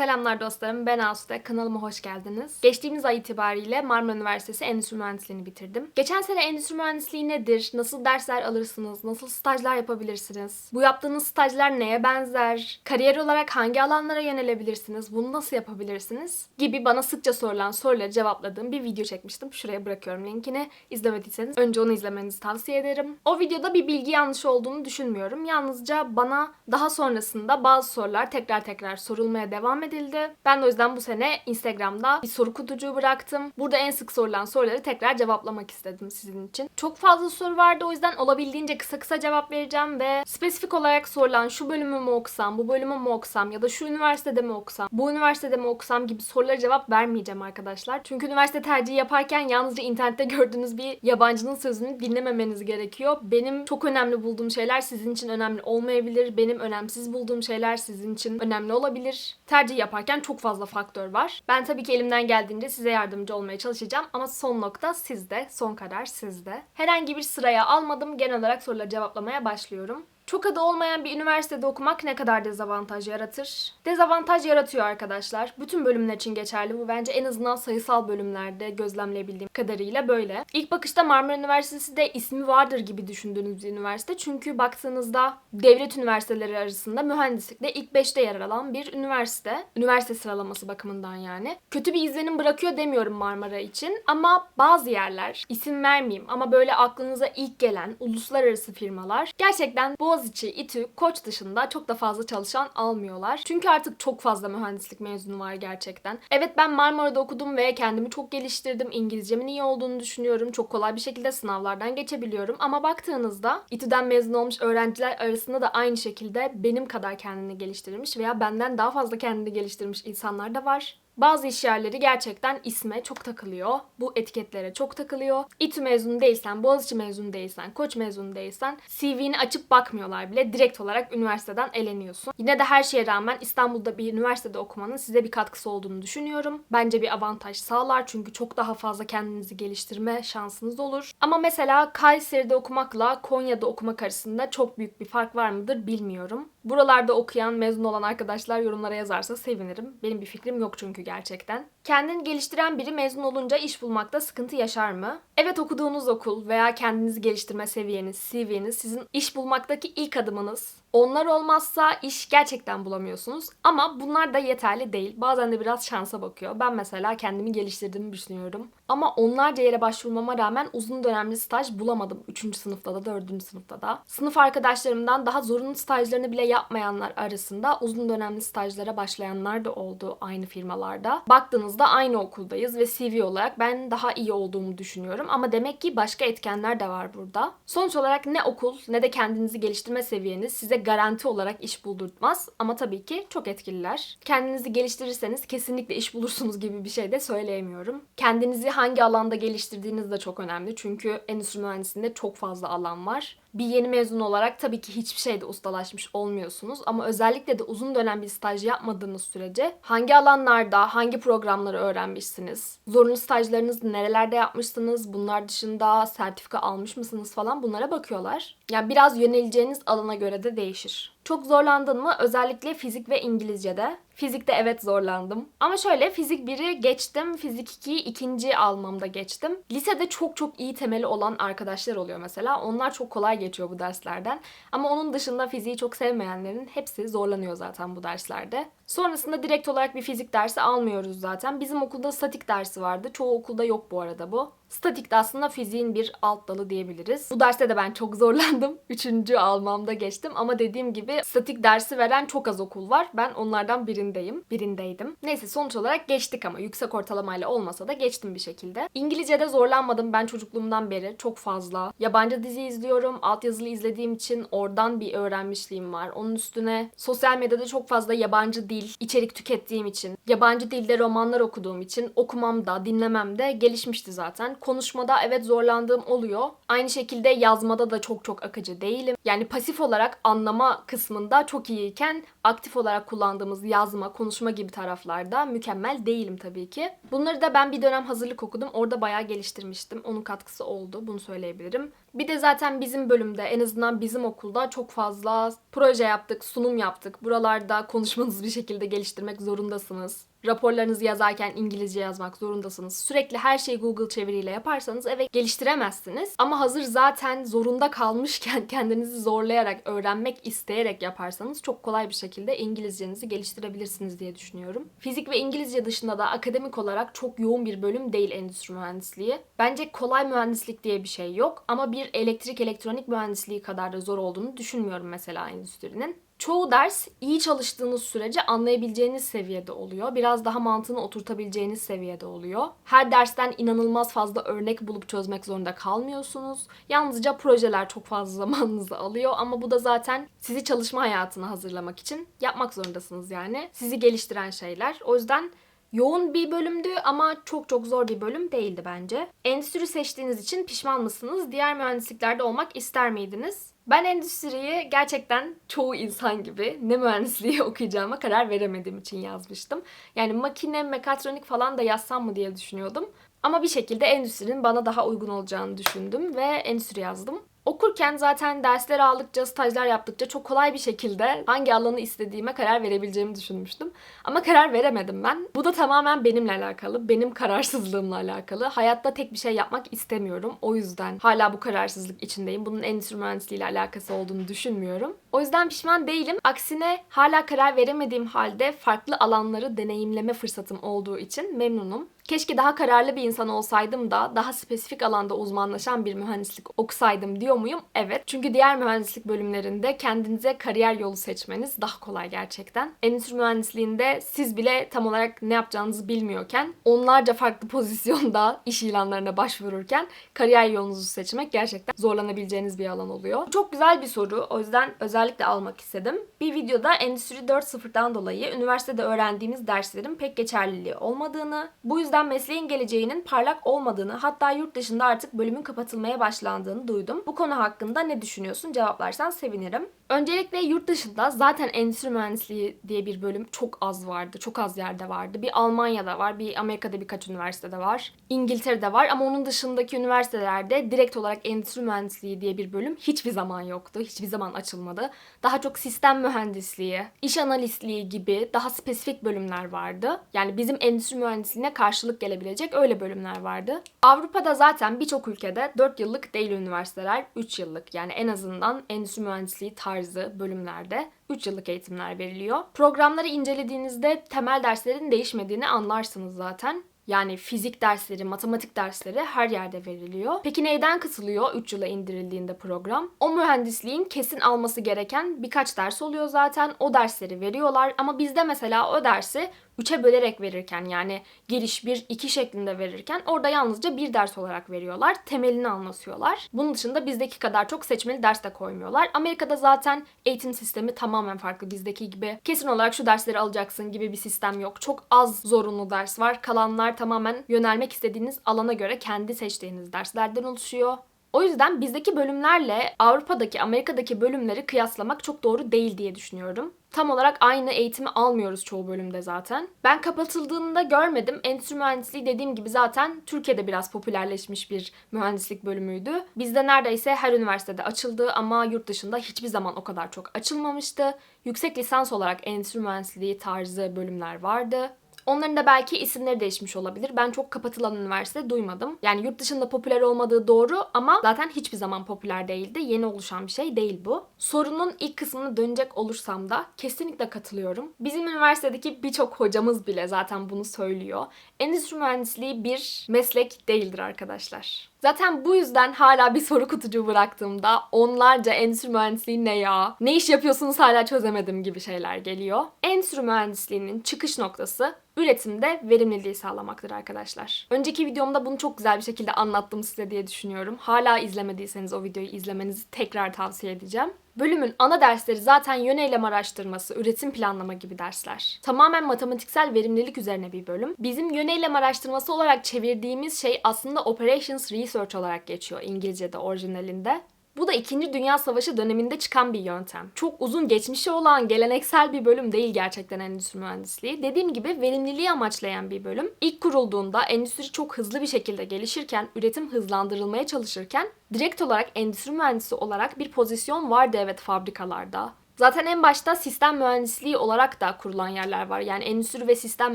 Selamlar dostlarım, ben Asude. Kanalıma hoş geldiniz. Geçtiğimiz ay itibariyle Marmara Üniversitesi Endüstri Mühendisliğini bitirdim. Geçen sene endüstri mühendisliği nedir? Nasıl dersler alırsınız? Nasıl stajlar yapabilirsiniz? Bu yaptığınız stajlar neye benzer? Kariyer olarak hangi alanlara yönelebilirsiniz? Bunu nasıl yapabilirsiniz? Gibi bana sıkça sorulan soruları cevapladığım bir video çekmiştim. Şuraya bırakıyorum linkini. İzlemediyseniz önce onu izlemenizi tavsiye ederim. O videoda bir bilgi yanlış olduğunu düşünmüyorum. Yalnızca bana daha sonrasında bazı sorular tekrar tekrar sorulmaya devam edildi. Ben de o yüzden bu sene Instagram'da bir soru kutucuğu bıraktım. Burada en sık sorulan soruları tekrar cevaplamak istedim sizin için. Çok fazla soru vardı o yüzden olabildiğince kısa kısa cevap vereceğim ve spesifik olarak sorulan şu bölümü mü okusam, bu bölümü mü okusam ya da şu üniversitede mi okusam, bu üniversitede mi okusam gibi sorulara cevap vermeyeceğim arkadaşlar. Çünkü üniversite tercihi yaparken yalnızca internette gördüğünüz bir yabancının sözünü dinlememeniz gerekiyor. Benim çok önemli bulduğum şeyler sizin için önemli olmayabilir. Benim önemsiz bulduğum şeyler sizin için önemli olabilir. Tercih yaparken çok fazla faktör var. Ben tabii ki elimden geldiğince size yardımcı olmaya çalışacağım ama son nokta sizde, son karar sizde. Herhangi bir sıraya almadım. Genel olarak soruları cevaplamaya başlıyorum. Çok adı olmayan bir üniversitede okumak ne kadar dezavantaj yaratır? Dezavantaj yaratıyor arkadaşlar. Bütün bölümler için geçerli bu. Bence en azından sayısal bölümlerde gözlemleyebildiğim kadarıyla böyle. İlk bakışta Marmara Üniversitesi de ismi vardır gibi düşündüğünüz bir üniversite. Çünkü baktığınızda devlet üniversiteleri arasında mühendislikte ilk 5'te yer alan bir üniversite. Üniversite sıralaması bakımından yani. Kötü bir izlenim bırakıyor demiyorum Marmara için. Ama bazı yerler, isim vermeyeyim ama böyle aklınıza ilk gelen uluslararası firmalar gerçekten Boğaziçi, İTÜ, Koç dışında çok da fazla çalışan almıyorlar. Çünkü artık çok fazla mühendislik mezunu var gerçekten. Evet ben Marmara'da okudum ve kendimi çok geliştirdim. İngilizcemin iyi olduğunu düşünüyorum. Çok kolay bir şekilde sınavlardan geçebiliyorum. Ama baktığınızda İTÜ'den mezun olmuş öğrenciler arasında da aynı şekilde benim kadar kendini geliştirmiş veya benden daha fazla kendini geliştirmiş insanlar da var. Bazı iş yerleri gerçekten isme çok takılıyor. Bu etiketlere çok takılıyor. İTÜ mezunu değilsen, Boğaziçi mezunu değilsen, Koç mezunu değilsen CV'ni açıp bakmıyorlar bile. Direkt olarak üniversiteden eleniyorsun. Yine de her şeye rağmen İstanbul'da bir üniversitede okumanın size bir katkısı olduğunu düşünüyorum. Bence bir avantaj sağlar çünkü çok daha fazla kendinizi geliştirme şansınız olur. Ama mesela Kayseri'de okumakla Konya'da okumak arasında çok büyük bir fark var mıdır bilmiyorum. Buralarda okuyan, mezun olan arkadaşlar yorumlara yazarsa sevinirim. Benim bir fikrim yok çünkü gerçekten. Kendini geliştiren biri mezun olunca iş bulmakta sıkıntı yaşar mı? Evet okuduğunuz okul veya kendinizi geliştirme seviyeniz, CV'niz sizin iş bulmaktaki ilk adımınız. Onlar olmazsa iş gerçekten bulamıyorsunuz. Ama bunlar da yeterli değil. Bazen de biraz şansa bakıyor. Ben mesela kendimi geliştirdiğimi düşünüyorum. Ama onlarca yere başvurmama rağmen uzun dönemli staj bulamadım. 3. sınıfta da 4. sınıfta da. Sınıf arkadaşlarımdan daha zorunlu stajlarını bile yapmayanlar arasında uzun dönemli stajlara başlayanlar da oldu aynı firmalarda. Baktığınızda aynı okuldayız ve CV olarak ben daha iyi olduğumu düşünüyorum. Ama demek ki başka etkenler de var burada. Sonuç olarak ne okul ne de kendinizi geliştirme seviyeniz size garanti olarak iş buldurtmaz. Ama tabii ki çok etkililer. Kendinizi geliştirirseniz kesinlikle iş bulursunuz gibi bir şey de söyleyemiyorum. Kendinizi hangi alanda geliştirdiğiniz de çok önemli. Çünkü endüstri mühendisliğinde çok fazla alan var bir yeni mezun olarak tabii ki hiçbir şeyde ustalaşmış olmuyorsunuz ama özellikle de uzun dönem bir staj yapmadığınız sürece hangi alanlarda, hangi programları öğrenmişsiniz, zorunlu stajlarınızı nerelerde yapmışsınız, bunlar dışında sertifika almış mısınız falan bunlara bakıyorlar. Yani biraz yöneleceğiniz alana göre de değişir. Çok zorlandın mı? Özellikle fizik ve İngilizce'de. Fizikte evet zorlandım. Ama şöyle fizik 1'i geçtim. Fizik 2'yi ikinci almamda geçtim. Lisede çok çok iyi temeli olan arkadaşlar oluyor mesela. Onlar çok kolay geçiyor bu derslerden. Ama onun dışında fiziği çok sevmeyenlerin hepsi zorlanıyor zaten bu derslerde. Sonrasında direkt olarak bir fizik dersi almıyoruz zaten. Bizim okulda statik dersi vardı. Çoğu okulda yok bu arada bu. Statik de aslında fiziğin bir alt dalı diyebiliriz. Bu derste de ben çok zorlandım. Üçüncü almamda geçtim ama dediğim gibi statik dersi veren çok az okul var. Ben onlardan birindeyim. Birindeydim. Neyse sonuç olarak geçtik ama yüksek ortalamayla olmasa da geçtim bir şekilde. İngilizce'de zorlanmadım ben çocukluğumdan beri çok fazla. Yabancı dizi izliyorum. Altyazılı izlediğim için oradan bir öğrenmişliğim var. Onun üstüne sosyal medyada çok fazla yabancı dil içerik tükettiğim için, yabancı dilde romanlar okuduğum için okumam da dinlemem de gelişmişti zaten konuşmada evet zorlandığım oluyor. Aynı şekilde yazmada da çok çok akıcı değilim. Yani pasif olarak anlama kısmında çok iyiyken aktif olarak kullandığımız yazma, konuşma gibi taraflarda mükemmel değilim tabii ki. Bunları da ben bir dönem hazırlık okudum. Orada bayağı geliştirmiştim. Onun katkısı oldu. Bunu söyleyebilirim. Bir de zaten bizim bölümde en azından bizim okulda çok fazla proje yaptık, sunum yaptık. Buralarda konuşmanızı bir şekilde geliştirmek zorundasınız. Raporlarınızı yazarken İngilizce yazmak zorundasınız. Sürekli her şeyi Google çeviriyle yaparsanız evet geliştiremezsiniz. Ama hazır zaten zorunda kalmışken kendinizi zorlayarak, öğrenmek isteyerek yaparsanız çok kolay bir şekilde İngilizcenizi geliştirebilirsiniz diye düşünüyorum. Fizik ve İngilizce dışında da akademik olarak çok yoğun bir bölüm değil endüstri mühendisliği. Bence kolay mühendislik diye bir şey yok ama bir elektrik elektronik mühendisliği kadar da zor olduğunu düşünmüyorum mesela endüstrinin. Çoğu ders iyi çalıştığınız sürece anlayabileceğiniz seviyede oluyor. Biraz daha mantığını oturtabileceğiniz seviyede oluyor. Her dersten inanılmaz fazla örnek bulup çözmek zorunda kalmıyorsunuz. Yalnızca projeler çok fazla zamanınızı alıyor ama bu da zaten sizi çalışma hayatına hazırlamak için yapmak zorundasınız yani. Sizi geliştiren şeyler. O yüzden Yoğun bir bölümdü ama çok çok zor bir bölüm değildi bence. Endüstri seçtiğiniz için pişman mısınız? Diğer mühendisliklerde olmak ister miydiniz? Ben endüstriyi gerçekten çoğu insan gibi ne mühendisliği okuyacağıma karar veremediğim için yazmıştım. Yani makine, mekatronik falan da yazsam mı diye düşünüyordum. Ama bir şekilde endüstrinin bana daha uygun olacağını düşündüm ve endüstri yazdım. Okurken zaten dersler aldıkça, stajlar yaptıkça çok kolay bir şekilde hangi alanı istediğime karar verebileceğimi düşünmüştüm. Ama karar veremedim ben. Bu da tamamen benimle alakalı, benim kararsızlığımla alakalı. Hayatta tek bir şey yapmak istemiyorum. O yüzden hala bu kararsızlık içindeyim. Bunun endüstri mühendisliği ile alakası olduğunu düşünmüyorum. O yüzden pişman değilim. Aksine hala karar veremediğim halde farklı alanları deneyimleme fırsatım olduğu için memnunum. Keşke daha kararlı bir insan olsaydım da daha spesifik alanda uzmanlaşan bir mühendislik okusaydım diyor muyum? Evet. Çünkü diğer mühendislik bölümlerinde kendinize kariyer yolu seçmeniz daha kolay gerçekten. Endüstri mühendisliğinde siz bile tam olarak ne yapacağınızı bilmiyorken onlarca farklı pozisyonda iş ilanlarına başvururken kariyer yolunuzu seçmek gerçekten zorlanabileceğiniz bir alan oluyor. Çok güzel bir soru. O yüzden özellikle almak istedim. Bir videoda Endüstri 4.0'dan dolayı üniversitede öğrendiğimiz derslerin pek geçerliliği olmadığını, bu yüzden mesleğin geleceğinin parlak olmadığını hatta yurt dışında artık bölümün kapatılmaya başlandığını duydum. Bu konu hakkında ne düşünüyorsun? Cevaplarsan sevinirim. Öncelikle yurt dışında zaten endüstri mühendisliği diye bir bölüm çok az vardı. Çok az yerde vardı. Bir Almanya'da var, bir Amerika'da birkaç üniversitede var. İngiltere'de var ama onun dışındaki üniversitelerde direkt olarak endüstri mühendisliği diye bir bölüm hiçbir zaman yoktu. Hiçbir zaman açılmadı. Daha çok sistem mühendisliği, iş analistliği gibi daha spesifik bölümler vardı. Yani bizim endüstri mühendisliğine karşılık gelebilecek öyle bölümler vardı. Avrupa'da zaten birçok ülkede 4 yıllık değil üniversiteler 3 yıllık. Yani en azından endüstri mühendisliği tarzı bölümlerde 3 yıllık eğitimler veriliyor. Programları incelediğinizde temel derslerin değişmediğini anlarsınız zaten. Yani fizik dersleri, matematik dersleri her yerde veriliyor. Peki neyden kısılıyor 3 yıla indirildiğinde program? O mühendisliğin kesin alması gereken birkaç ders oluyor zaten. O dersleri veriyorlar ama bizde mesela o dersi 3'e bölerek verirken yani giriş 1 2 şeklinde verirken orada yalnızca bir ders olarak veriyorlar. Temelini anlatıyorlar. Bunun dışında bizdeki kadar çok seçmeli ders de koymuyorlar. Amerika'da zaten eğitim sistemi tamamen farklı bizdeki gibi. Kesin olarak şu dersleri alacaksın gibi bir sistem yok. Çok az zorunlu ders var. Kalanlar tamamen yönelmek istediğiniz alana göre kendi seçtiğiniz derslerden oluşuyor. O yüzden bizdeki bölümlerle Avrupa'daki, Amerika'daki bölümleri kıyaslamak çok doğru değil diye düşünüyorum. Tam olarak aynı eğitimi almıyoruz çoğu bölümde zaten. Ben kapatıldığında görmedim. Endüstri mühendisliği dediğim gibi zaten Türkiye'de biraz popülerleşmiş bir mühendislik bölümüydü. Bizde neredeyse her üniversitede açıldı ama yurt dışında hiçbir zaman o kadar çok açılmamıştı. Yüksek lisans olarak endüstri mühendisliği tarzı bölümler vardı. Onların da belki isimleri değişmiş olabilir. Ben çok kapatılan üniversite duymadım. Yani yurt dışında popüler olmadığı doğru ama zaten hiçbir zaman popüler değildi. Yeni oluşan bir şey değil bu. Sorunun ilk kısmını dönecek olursam da kesinlikle katılıyorum. Bizim üniversitedeki birçok hocamız bile zaten bunu söylüyor. Endüstri mühendisliği bir meslek değildir arkadaşlar. Zaten bu yüzden hala bir soru kutucuğu bıraktığımda onlarca endüstri mühendisliği ne ya? Ne iş yapıyorsunuz hala çözemedim gibi şeyler geliyor. Endüstri mühendisliğinin çıkış noktası üretimde verimliliği sağlamaktır arkadaşlar. Önceki videomda bunu çok güzel bir şekilde anlattım size diye düşünüyorum. Hala izlemediyseniz o videoyu izlemenizi tekrar tavsiye edeceğim. Bölümün ana dersleri zaten yöneylem araştırması, üretim planlama gibi dersler. Tamamen matematiksel verimlilik üzerine bir bölüm. Bizim yöneylem araştırması olarak çevirdiğimiz şey aslında Operations Research olarak geçiyor İngilizce'de orijinalinde. Bu da 2. Dünya Savaşı döneminde çıkan bir yöntem. Çok uzun geçmişi olan geleneksel bir bölüm değil gerçekten endüstri mühendisliği. Dediğim gibi verimliliği amaçlayan bir bölüm. İlk kurulduğunda endüstri çok hızlı bir şekilde gelişirken, üretim hızlandırılmaya çalışırken direkt olarak endüstri mühendisi olarak bir pozisyon vardı evet fabrikalarda. Zaten en başta sistem mühendisliği olarak da kurulan yerler var. Yani endüstri ve sistem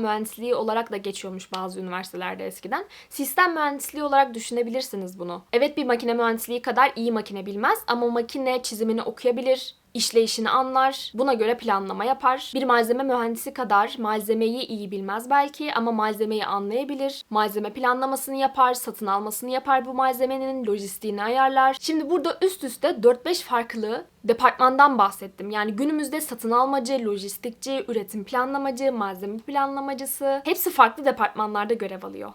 mühendisliği olarak da geçiyormuş bazı üniversitelerde eskiden. Sistem mühendisliği olarak düşünebilirsiniz bunu. Evet bir makine mühendisliği kadar iyi makine bilmez ama makine çizimini okuyabilir, işleyişini anlar, buna göre planlama yapar. Bir malzeme mühendisi kadar malzemeyi iyi bilmez belki ama malzemeyi anlayabilir. Malzeme planlamasını yapar, satın almasını yapar bu malzemenin, lojistiğini ayarlar. Şimdi burada üst üste 4-5 farklı departmandan bahsettim. Yani günümüzde satın almacı, lojistikçi, üretim planlamacı, malzeme planlamacısı hepsi farklı departmanlarda görev alıyor.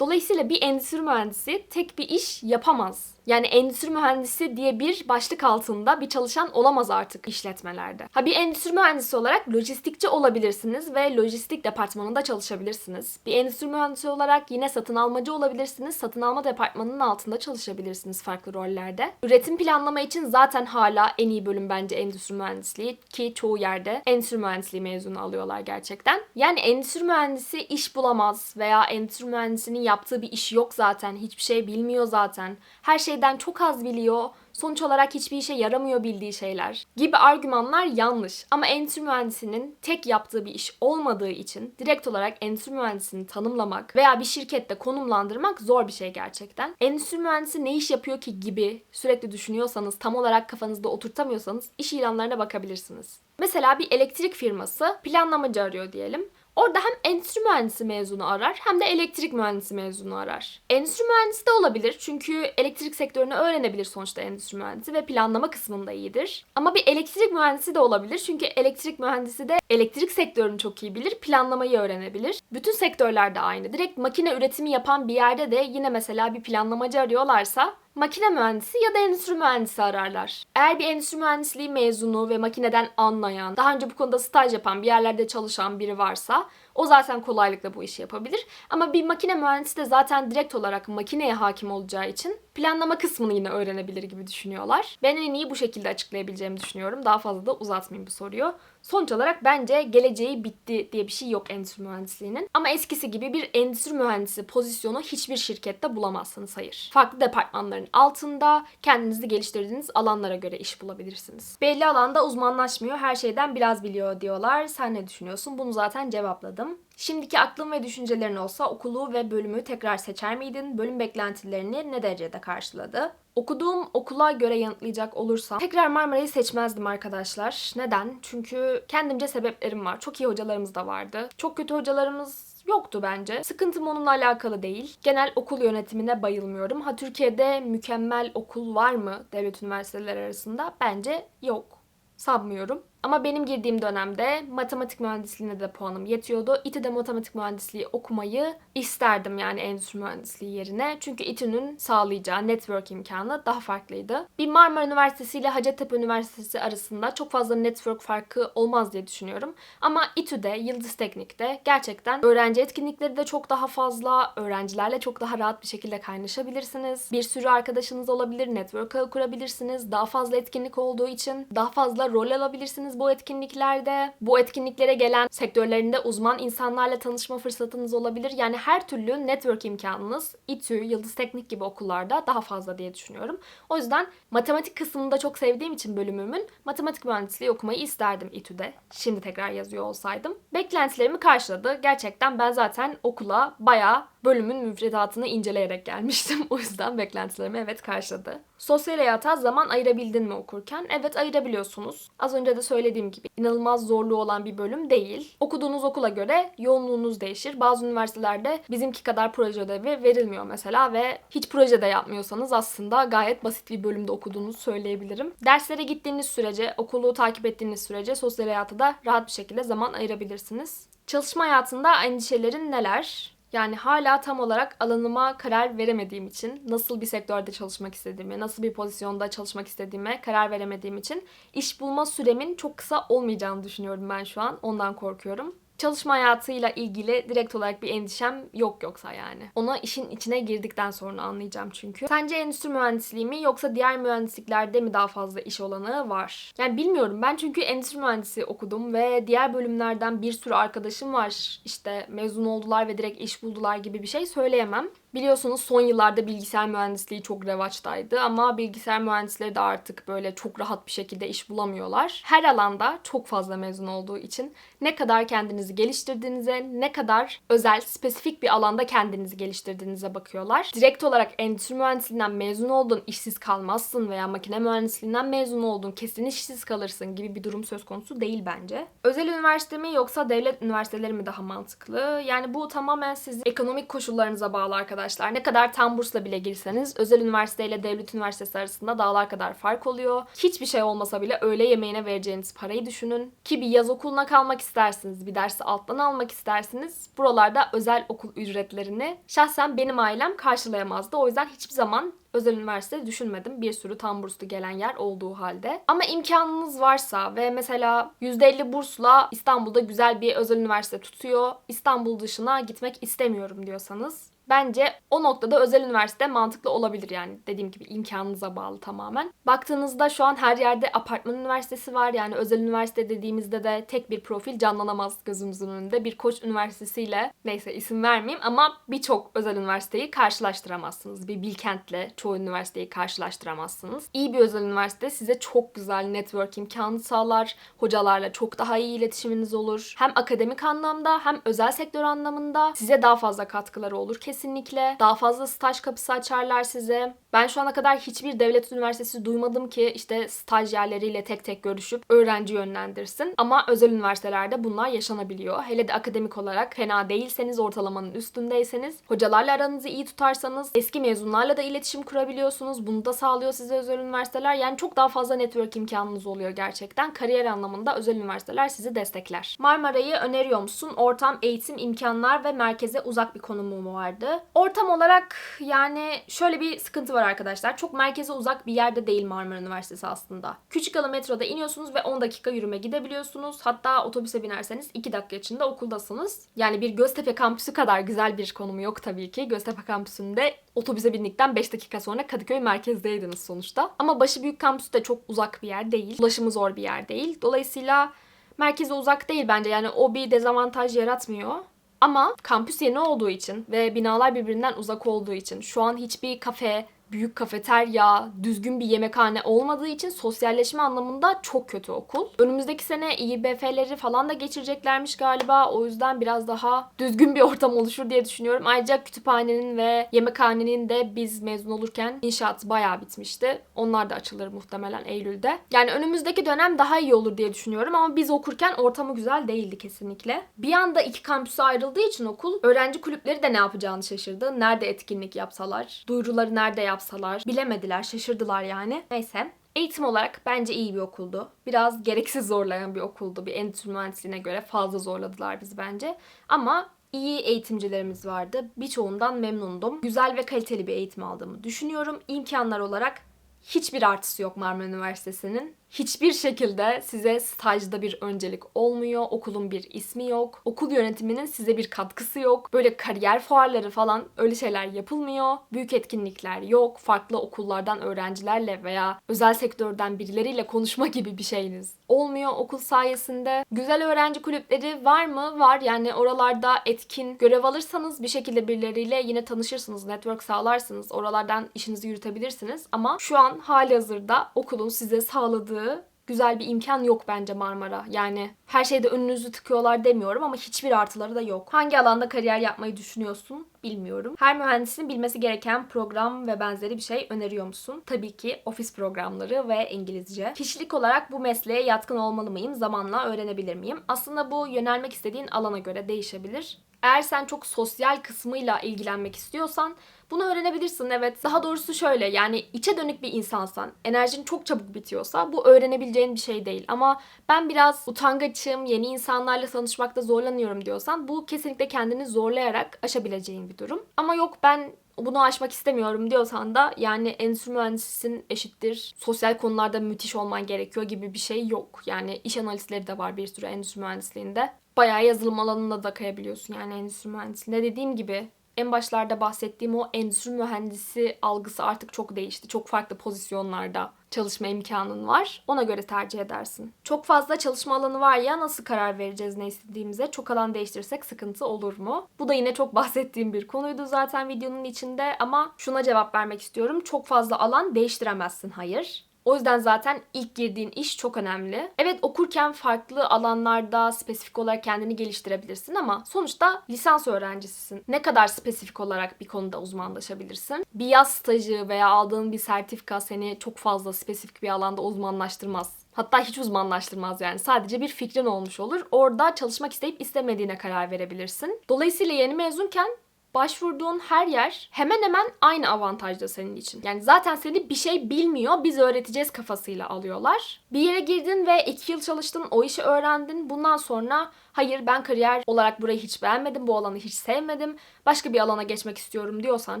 Dolayısıyla bir endüstri mühendisi tek bir iş yapamaz. Yani endüstri mühendisi diye bir başlık altında bir çalışan olamaz artık işletmelerde. Ha bir endüstri mühendisi olarak lojistikçi olabilirsiniz ve lojistik departmanında çalışabilirsiniz. Bir endüstri mühendisi olarak yine satın almacı olabilirsiniz. Satın alma departmanının altında çalışabilirsiniz farklı rollerde. Üretim planlama için zaten hala en iyi bölüm bence endüstri mühendisliği ki çoğu yerde endüstri mühendisliği mezunu alıyorlar gerçekten. Yani endüstri mühendisi iş bulamaz veya endüstri mühendisinin yaptığı bir iş yok zaten. Hiçbir şey bilmiyor zaten. Her şeyden çok az biliyor. Sonuç olarak hiçbir işe yaramıyor bildiği şeyler gibi argümanlar yanlış. Ama endüstri mühendisinin tek yaptığı bir iş olmadığı için direkt olarak endüstri mühendisini tanımlamak veya bir şirkette konumlandırmak zor bir şey gerçekten. Endüstri mühendisi ne iş yapıyor ki gibi sürekli düşünüyorsanız, tam olarak kafanızda oturtamıyorsanız iş ilanlarına bakabilirsiniz. Mesela bir elektrik firması planlamacı arıyor diyelim. Orada hem endüstri mühendisi mezunu arar hem de elektrik mühendisi mezunu arar. Endüstri mühendisi de olabilir çünkü elektrik sektörünü öğrenebilir sonuçta endüstri mühendisi ve planlama kısmında iyidir. Ama bir elektrik mühendisi de olabilir çünkü elektrik mühendisi de elektrik sektörünü çok iyi bilir, planlamayı öğrenebilir. Bütün sektörlerde aynı. Direkt makine üretimi yapan bir yerde de yine mesela bir planlamacı arıyorlarsa makine mühendisi ya da endüstri mühendisi ararlar. Eğer bir endüstri mühendisliği mezunu ve makineden anlayan, daha önce bu konuda staj yapan, bir yerlerde çalışan biri varsa o zaten kolaylıkla bu işi yapabilir. Ama bir makine mühendisi de zaten direkt olarak makineye hakim olacağı için planlama kısmını yine öğrenebilir gibi düşünüyorlar. Ben en iyi bu şekilde açıklayabileceğimi düşünüyorum. Daha fazla da uzatmayayım bu soruyu. Sonuç olarak bence geleceği bitti diye bir şey yok endüstri mühendisliğinin. Ama eskisi gibi bir endüstri mühendisi pozisyonu hiçbir şirkette bulamazsınız hayır. Farklı departmanların altında kendinizi geliştirdiğiniz alanlara göre iş bulabilirsiniz. Belli alanda uzmanlaşmıyor, her şeyden biraz biliyor diyorlar. Sen ne düşünüyorsun? Bunu zaten cevapladım. Şimdiki aklın ve düşüncelerin olsa okulu ve bölümü tekrar seçer miydin? Bölüm beklentilerini ne derecede karşıladı? Okuduğum okula göre yanıtlayacak olursam tekrar Marmara'yı seçmezdim arkadaşlar. Neden? Çünkü kendimce sebeplerim var. Çok iyi hocalarımız da vardı. Çok kötü hocalarımız yoktu bence. Sıkıntım onunla alakalı değil. Genel okul yönetimine bayılmıyorum. Ha Türkiye'de mükemmel okul var mı devlet üniversiteleri arasında? Bence yok. Sanmıyorum. Ama benim girdiğim dönemde matematik mühendisliğine de puanım yetiyordu. İTÜ'de matematik mühendisliği okumayı isterdim yani endüstri mühendisliği yerine. Çünkü İTÜ'nün sağlayacağı network imkanı daha farklıydı. Bir Marmara Üniversitesi ile Hacettepe Üniversitesi arasında çok fazla network farkı olmaz diye düşünüyorum. Ama İTÜ'de, Yıldız Teknik'te gerçekten öğrenci etkinlikleri de çok daha fazla, öğrencilerle çok daha rahat bir şekilde kaynaşabilirsiniz. Bir sürü arkadaşınız olabilir, network kurabilirsiniz. Daha fazla etkinlik olduğu için daha fazla rol alabilirsiniz bu etkinliklerde. Bu etkinliklere gelen sektörlerinde uzman insanlarla tanışma fırsatınız olabilir. Yani her türlü network imkanınız İTÜ, Yıldız Teknik gibi okullarda daha fazla diye düşünüyorum. O yüzden matematik kısmını da çok sevdiğim için bölümümün matematik mühendisliği okumayı isterdim İTÜ'de. Şimdi tekrar yazıyor olsaydım. Beklentilerimi karşıladı. Gerçekten ben zaten okula bayağı bölümün müfredatını inceleyerek gelmiştim. O yüzden beklentilerimi evet karşıladı. Sosyal hayata zaman ayırabildin mi okurken? Evet ayırabiliyorsunuz. Az önce de söylediğim gibi inanılmaz zorluğu olan bir bölüm değil. Okuduğunuz okula göre yoğunluğunuz değişir. Bazı üniversitelerde bizimki kadar proje ödevi verilmiyor mesela ve hiç proje de yapmıyorsanız aslında gayet basit bir bölümde okuduğunuzu söyleyebilirim. Derslere gittiğiniz sürece, okulu takip ettiğiniz sürece sosyal hayata da rahat bir şekilde zaman ayırabilirsiniz. Çalışma hayatında endişelerin neler? Yani hala tam olarak alanıma karar veremediğim için, nasıl bir sektörde çalışmak istediğimi, nasıl bir pozisyonda çalışmak istediğime karar veremediğim için iş bulma süremin çok kısa olmayacağını düşünüyorum ben şu an. Ondan korkuyorum. Çalışma hayatıyla ilgili direkt olarak bir endişem yok yoksa yani. Ona işin içine girdikten sonra anlayacağım çünkü. Sence endüstri mühendisliği mi yoksa diğer mühendisliklerde mi daha fazla iş olanağı var? Yani bilmiyorum. Ben çünkü endüstri mühendisi okudum ve diğer bölümlerden bir sürü arkadaşım var. İşte mezun oldular ve direkt iş buldular gibi bir şey söyleyemem. Biliyorsunuz son yıllarda bilgisayar mühendisliği çok revaçtaydı ama bilgisayar mühendisleri de artık böyle çok rahat bir şekilde iş bulamıyorlar. Her alanda çok fazla mezun olduğu için ne kadar kendinizi geliştirdiğinize, ne kadar özel, spesifik bir alanda kendinizi geliştirdiğinize bakıyorlar. Direkt olarak endüstri mühendisliğinden mezun oldun, işsiz kalmazsın veya makine mühendisliğinden mezun oldun, kesin işsiz kalırsın gibi bir durum söz konusu değil bence. Özel üniversite mi yoksa devlet üniversiteleri mi daha mantıklı? Yani bu tamamen sizin ekonomik koşullarınıza bağlı arkadaşlar arkadaşlar. Ne kadar tam bursla bile girseniz özel üniversite ile devlet üniversitesi arasında dağlar kadar fark oluyor. Hiçbir şey olmasa bile öğle yemeğine vereceğiniz parayı düşünün. Ki bir yaz okuluna kalmak istersiniz, bir dersi alttan almak istersiniz. Buralarda özel okul ücretlerini şahsen benim ailem karşılayamazdı. O yüzden hiçbir zaman özel üniversite düşünmedim. Bir sürü tam burslu gelen yer olduğu halde. Ama imkanınız varsa ve mesela %50 bursla İstanbul'da güzel bir özel üniversite tutuyor. İstanbul dışına gitmek istemiyorum diyorsanız Bence o noktada özel üniversite mantıklı olabilir yani. Dediğim gibi imkanınıza bağlı tamamen. Baktığınızda şu an her yerde apartman üniversitesi var. Yani özel üniversite dediğimizde de tek bir profil canlanamaz gözümüzün önünde. Bir Koç Üniversitesi'yle neyse isim vermeyeyim ama birçok özel üniversiteyi karşılaştıramazsınız. Bir Bilkent'le çoğu üniversiteyi karşılaştıramazsınız. İyi bir özel üniversite size çok güzel network imkanı sağlar. Hocalarla çok daha iyi iletişiminiz olur. Hem akademik anlamda hem özel sektör anlamında size daha fazla katkıları olur. Kesinlikle kesinlikle. Daha fazla staj kapısı açarlar size. Ben şu ana kadar hiçbir devlet üniversitesi duymadım ki işte stajyerleriyle tek tek görüşüp öğrenci yönlendirsin. Ama özel üniversitelerde bunlar yaşanabiliyor. Hele de akademik olarak fena değilseniz, ortalamanın üstündeyseniz, hocalarla aranızı iyi tutarsanız, eski mezunlarla da iletişim kurabiliyorsunuz. Bunu da sağlıyor size özel üniversiteler. Yani çok daha fazla network imkanınız oluyor gerçekten. Kariyer anlamında özel üniversiteler sizi destekler. Marmara'yı öneriyor musun? Ortam, eğitim, imkanlar ve merkeze uzak bir konumu mu vardı? Ortam olarak yani şöyle bir sıkıntı var arkadaşlar. Çok merkeze uzak bir yerde değil Marmara Üniversitesi aslında. Küçükalı metroda iniyorsunuz ve 10 dakika yürüme gidebiliyorsunuz. Hatta otobüse binerseniz 2 dakika içinde okuldasınız. Yani bir Göztepe kampüsü kadar güzel bir konumu yok tabii ki. Göztepe kampüsünde otobüse bindikten 5 dakika sonra Kadıköy merkezdeydiniz sonuçta. Ama başı büyük kampüsü de çok uzak bir yer değil. Ulaşımı zor bir yer değil. Dolayısıyla merkeze uzak değil bence. Yani o bir dezavantaj yaratmıyor. Ama kampüs yeni olduğu için ve binalar birbirinden uzak olduğu için şu an hiçbir kafe, büyük kafeterya, düzgün bir yemekhane olmadığı için sosyalleşme anlamında çok kötü okul. Önümüzdeki sene İBF'leri falan da geçireceklermiş galiba. O yüzden biraz daha düzgün bir ortam oluşur diye düşünüyorum. Ayrıca kütüphanenin ve yemekhanenin de biz mezun olurken inşaatı bayağı bitmişti. Onlar da açılır muhtemelen Eylül'de. Yani önümüzdeki dönem daha iyi olur diye düşünüyorum ama biz okurken ortamı güzel değildi kesinlikle. Bir anda iki kampüse ayrıldığı için okul öğrenci kulüpleri de ne yapacağını şaşırdı. Nerede etkinlik yapsalar, duyuruları nerede yapsalar yapsalar bilemediler, şaşırdılar yani. Neyse. Eğitim olarak bence iyi bir okuldu. Biraz gereksiz zorlayan bir okuldu. Bir endüstri mühendisliğine göre fazla zorladılar bizi bence. Ama iyi eğitimcilerimiz vardı. Birçoğundan memnundum. Güzel ve kaliteli bir eğitim aldığımı düşünüyorum. İmkanlar olarak hiçbir artısı yok Marmara Üniversitesi'nin hiçbir şekilde size stajda bir öncelik olmuyor. Okulun bir ismi yok. Okul yönetiminin size bir katkısı yok. Böyle kariyer fuarları falan öyle şeyler yapılmıyor. Büyük etkinlikler yok. Farklı okullardan öğrencilerle veya özel sektörden birileriyle konuşma gibi bir şeyiniz olmuyor okul sayesinde. Güzel öğrenci kulüpleri var mı? Var. Yani oralarda etkin görev alırsanız bir şekilde birileriyle yine tanışırsınız. Network sağlarsınız. Oralardan işinizi yürütebilirsiniz. Ama şu an hali hazırda okulun size sağladığı güzel bir imkan yok bence Marmara. Yani her şeyde önünüzü tıkıyorlar demiyorum ama hiçbir artıları da yok. Hangi alanda kariyer yapmayı düşünüyorsun bilmiyorum. Her mühendisin bilmesi gereken program ve benzeri bir şey öneriyor musun? Tabii ki ofis programları ve İngilizce. Kişilik olarak bu mesleğe yatkın olmalı mıyım? Zamanla öğrenebilir miyim? Aslında bu yönelmek istediğin alana göre değişebilir. Eğer sen çok sosyal kısmıyla ilgilenmek istiyorsan bunu öğrenebilirsin evet. Daha doğrusu şöyle yani içe dönük bir insansan, enerjin çok çabuk bitiyorsa bu öğrenebileceğin bir şey değil. Ama ben biraz utangaçım, yeni insanlarla tanışmakta zorlanıyorum diyorsan bu kesinlikle kendini zorlayarak aşabileceğin bir durum. Ama yok ben bunu aşmak istemiyorum diyorsan da yani endüstri mühendisisin eşittir. Sosyal konularda müthiş olman gerekiyor gibi bir şey yok. Yani iş analistleri de var bir sürü endüstri mühendisliğinde. Bayağı yazılım alanında da kayabiliyorsun yani endüstri mühendisliğinde. Dediğim gibi en başlarda bahsettiğim o endüstri mühendisi algısı artık çok değişti. Çok farklı pozisyonlarda çalışma imkanın var. Ona göre tercih edersin. Çok fazla çalışma alanı var ya nasıl karar vereceğiz ne istediğimize? Çok alan değiştirirsek sıkıntı olur mu? Bu da yine çok bahsettiğim bir konuydu zaten videonun içinde ama şuna cevap vermek istiyorum. Çok fazla alan değiştiremezsin. Hayır. O yüzden zaten ilk girdiğin iş çok önemli. Evet okurken farklı alanlarda spesifik olarak kendini geliştirebilirsin ama sonuçta lisans öğrencisisin. Ne kadar spesifik olarak bir konuda uzmanlaşabilirsin? Bir yaz stajı veya aldığın bir sertifika seni çok fazla spesifik bir alanda uzmanlaştırmaz. Hatta hiç uzmanlaştırmaz yani. Sadece bir fikrin olmuş olur. Orada çalışmak isteyip istemediğine karar verebilirsin. Dolayısıyla yeni mezunken başvurduğun her yer hemen hemen aynı avantajda senin için. Yani zaten seni bir şey bilmiyor, biz öğreteceğiz kafasıyla alıyorlar. Bir yere girdin ve iki yıl çalıştın, o işi öğrendin. Bundan sonra hayır ben kariyer olarak burayı hiç beğenmedim, bu alanı hiç sevmedim. Başka bir alana geçmek istiyorum diyorsan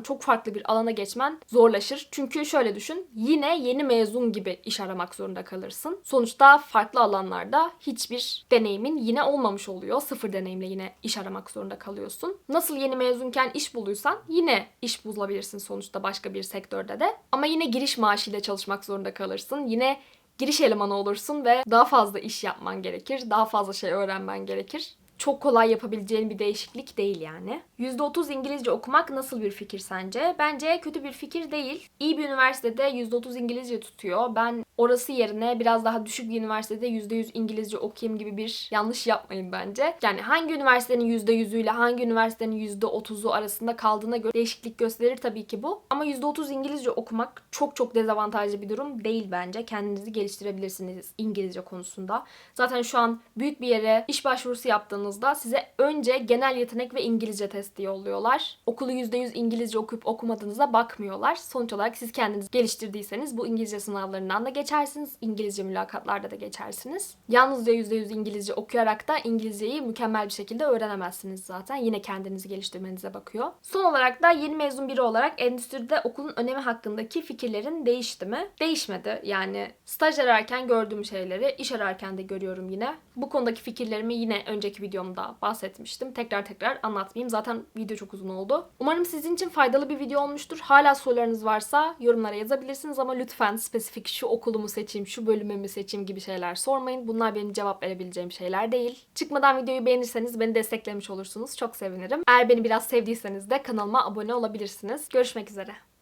çok farklı bir alana geçmen zorlaşır. Çünkü şöyle düşün, yine yeni mezun gibi iş aramak zorunda kalırsın. Sonuçta farklı alanlarda hiçbir deneyimin yine olmamış oluyor. Sıfır deneyimle yine iş aramak zorunda kalıyorsun. Nasıl yeni mezunken iş buluysan yine iş bulabilirsin sonuçta başka bir sektörde de. Ama yine giriş maaşıyla çalışmak zorunda kalırsın. Yine giriş elemanı olursun ve daha fazla iş yapman gerekir. Daha fazla şey öğrenmen gerekir. Çok kolay yapabileceğin bir değişiklik değil yani. %30 İngilizce okumak nasıl bir fikir sence? Bence kötü bir fikir değil. İyi bir üniversitede %30 İngilizce tutuyor. Ben orası yerine biraz daha düşük bir üniversitede %100 İngilizce okuyayım gibi bir yanlış yapmayın bence. Yani hangi üniversitenin %100'üyle hangi üniversitenin %30'u arasında kaldığına göre değişiklik gösterir tabii ki bu. Ama %30 İngilizce okumak çok çok dezavantajlı bir durum değil bence. Kendinizi geliştirebilirsiniz İngilizce konusunda. Zaten şu an büyük bir yere iş başvurusu yaptığınızda size önce genel yetenek ve İngilizce testi yolluyorlar. Okulu %100 İngilizce okuyup okumadığınıza bakmıyorlar. Sonuç olarak siz kendinizi geliştirdiyseniz bu İngilizce sınavlarından da geçersiniz. İngilizce mülakatlarda da geçersiniz. Yalnızca %100 İngilizce okuyarak da İngilizceyi mükemmel bir şekilde öğrenemezsiniz zaten. Yine kendinizi geliştirmenize bakıyor. Son olarak da yeni mezun biri olarak endüstride okulun önemi hakkındaki fikirlerin değişti mi? Değişmedi. Yani staj ararken gördüğüm şeyleri iş ararken de görüyorum yine. Bu konudaki fikirlerimi yine önceki videomda bahsetmiştim. Tekrar tekrar anlatmayayım. Zaten video çok uzun oldu. Umarım sizin için faydalı bir video olmuştur. Hala sorularınız varsa yorumlara yazabilirsiniz ama lütfen spesifik şu okulumu seçeyim, şu bölümümü seçeyim gibi şeyler sormayın. Bunlar benim cevap verebileceğim şeyler değil. Çıkmadan videoyu beğenirseniz beni desteklemiş olursunuz. Çok sevinirim. Eğer beni biraz sevdiyseniz de kanalıma abone olabilirsiniz. Görüşmek üzere.